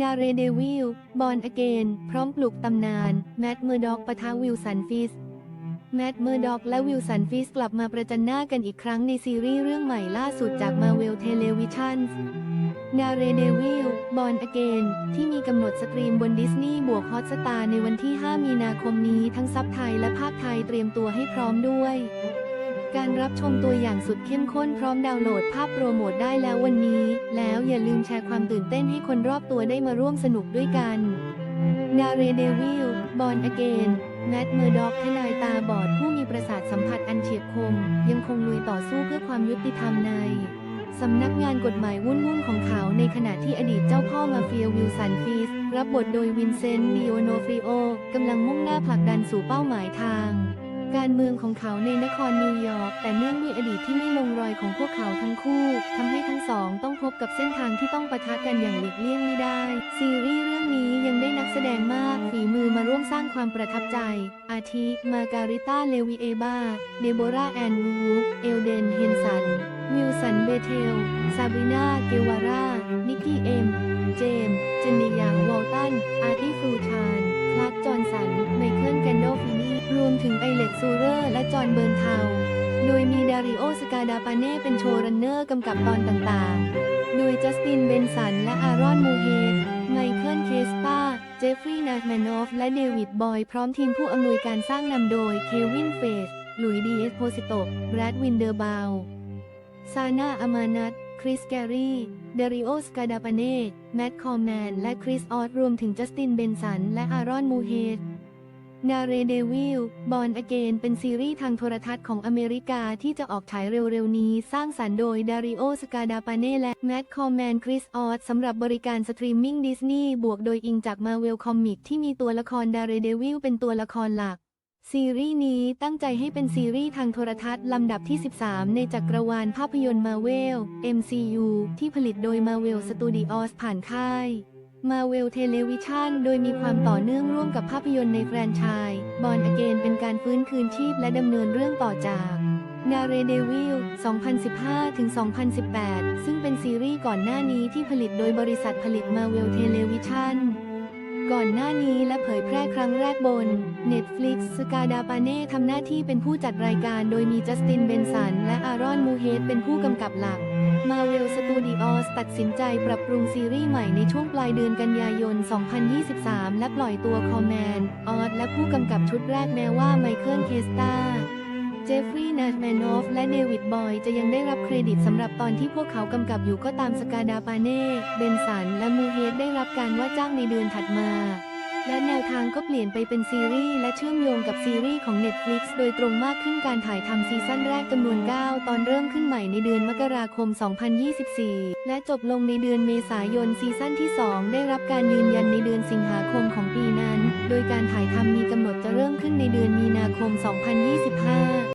นาเรเดวิล บอลอเกน พร้อมปลุกตำนาน แมตต์เมอร์ด็อกปะทะวิลสันฟิส แมตต์เมอร์ด็อกและวิลสันฟิสกลับมาประจันหน้ากันอีกครั้งในซีรีส์เรื่องใหม่ล่าสุดจากมาเวลเทเลวิชั่นนาเรเดวิล บอลอเกน ที่มีกำหนดสตรีมบนดิสนีย์บวกฮอตสตาร์ในวันที่ 5 มีนาคมนี้ทั้งซับไทยและภาคไทยเตรียมตัวให้พร้อมด้วย การรับชมตัวอย่างสุดเข้มข้นพร้อมดาวน์โหลดภาพโปรโมทได้แล้ววันนี้ แล้วอย่าลืมแชร์ความตื่นเต้นให้คนรอบตัวได้มาร่วมสนุกด้วยกันนาเรเดวิล บอลอเกน แมตต์เมอร์ด็อกทนายตาบอดผู้มีประสาทสัมผัสอันเฉียบคม ยังคงลุยต่อสู้เพื่อความยุติธรรมในสำนักงานกฎหมายวุ่นๆของเขาในขณะที่อดีตเจ้าพ่อมาเฟียวิลสันฟิสรับบทโดยวินเซนต์ดิโอโนฟริโอกำลังมุ่งหน้าผลักดันสู่เป้าหมายทาง การเมืองของเขาในนครนิวยอร์กแต่เนื่องด้วยอดีตที่ไม่ลงรอยของพวกเขาทั้งคู่ทำให้ทั้งสองต้องพบกับเส้นทางที่ต้องปะทะกันอย่างหลีกเลี่ยงไม่ได้ ซีรีส์เรื่องนี้ยังได้นักแสดงมากฝีมือมาร่วมสร้างความประทับใจ อาทิ มาการิต้า เลวิเอบา เดโบราแอนวูฟเอลเดน เฮนสัน วิลสัน เบเทล ซาบริน่าเกวาร่า นิกกี้ เอ็ม เจม เจนนิยาง วอลตัน โดยมีดาริโอสกาดาปาเน่เป็นโชว์รันเนอร์กำกับตอนต่างๆ โดยจัสติน เบนสัน และอารอน มูเฮดไมเคิล เคสตาเจฟฟรีย์นาแมนอฟ และเดวิด บอย พร้อมทีมผู้อำนวยการสร้างนำโดย เควิน เฟสหลุยส์ดีเอสโพซิโตแบรดวินเดอร์บาว ซาน่า อามานัทคริส แกรีเดริโอสกาดาปาเน่ แมตต์คอมแมน และคริส ออสรวมถึงจัสติน เบนสัน และอารอน มูเฮด นาเรเดวิล บอลอเกน เป็นซีรีส์ทางโทรทัศน์ของอเมริกาที่จะออกฉายเร็วๆนี้ สร้างสรรค์โดยดาริโอ สกาดาปาเน่ และแมตต์คอมแมน คริสออสสำหรับบริการสตรีมมิ่งดิสนีย์ บวกโดยอิงจากมาเวลคอมิกที่มีตัวละครดาเรเดวิลเป็นตัวละครหลัก ซีรีส์นี้ตั้งใจให้เป็นซีรีส์ทางโทรทัศน์ลำดับที่ 13 ในจักรวาลภาพยนตร์มาเวล MCU ที่ผลิตโดย Marvel Studios ผ่านค่าย Marvel Television โดยมีความต่อเนื่องร่วมกับภาพยนตร์ในแฟรนไชส์บอลอเกนเป็นการฟื้นคืนชีพและดำเนินเรื่องต่อจากนาเรเดวิล 2015-2018 ซึ่งเป็นซีรีส์ก่อนหน้านี้ที่ผลิตโดยบริษัทผลิต Marvel Television ก่อนหน้านี้และเผยแพร่ครั้งแรกบน Netflix สกาดาปาเน่ทำหน้าที่เป็นผู้จัดรายการโดยมีจัสติน เบนสัน และอารอน มูเฮดเป็นผู้กำกับหลัก Marvel Studios ตัดสินใจปรับปรุงซีรีส์ใหม่ในช่วงปลายเดือนกันยายน 2023 และปล่อยตัวคอมแมนออสและผู้กำกับชุดแรกแม้ว่าไมเคิลเคสตาเจฟฟรีย์นาแมนอฟและเดวิดบอย จะยังได้รับเครดิตสำหรับตอนที่พวกเขากำกับอยู่ก็ตามสกาดาปาเน่ เบนสัน และมูเฮดได้รับการว่าจ้างในเดือนถัดมา และแนวทางก็เปลี่ยนไปเป็นซีรีส์และเชื่อมโยงกับซีรีส์ของ Netflix โดยตรงมากขึ้นการถ่ายทำซีซั่นแรกจำนวน 9 ตอนเริ่มขึ้นใหม่ในเดือนมกราคม 2024 และจบลงในเดือนเมษายนซีซั่นที่ 2 ได้รับการยืนยันในเดือนสิงหาคมของปีนั้น โดยการถ่ายทำมีกำหนดจะเริ่มขึ้นในเดือนมีนาคม 2025